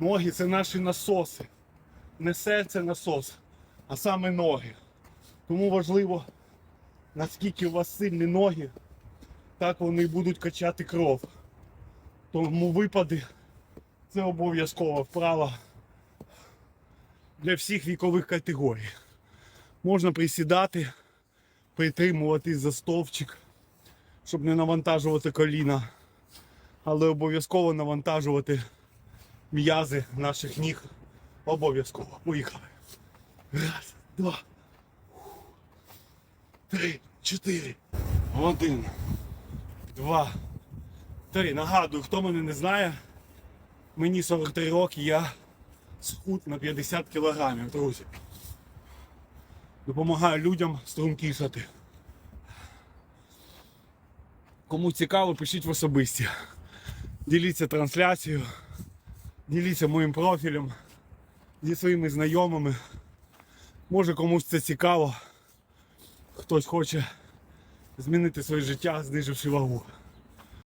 Ноги це наші насоси. Не серце насос, а саме ноги. Тому важливо, наскільки у вас сильні ноги, так вони будуть качати кров. Тому випади це обов'язкова вправа для всіх вікових категорій. Можна присідати, притримуватись за стовпчик, щоб не навантажувати коліна, але обов'язково навантажувати м'язи наших ніг. Обов'язково. Поїхали. Раз, два, три, чотири. Один, два, три. Нагадую, хто мене не знає, мені 43 роки, я схуд на 50 кілограмів, друзі. Допомагаю людям стрункішати. Кому цікаво, пишіть в особисті. Діліться трансляцією, діліться моїм профілем зі своїми знайомими. Може комусь це цікаво. Хтось хоче змінити своє життя, зниживши вагу.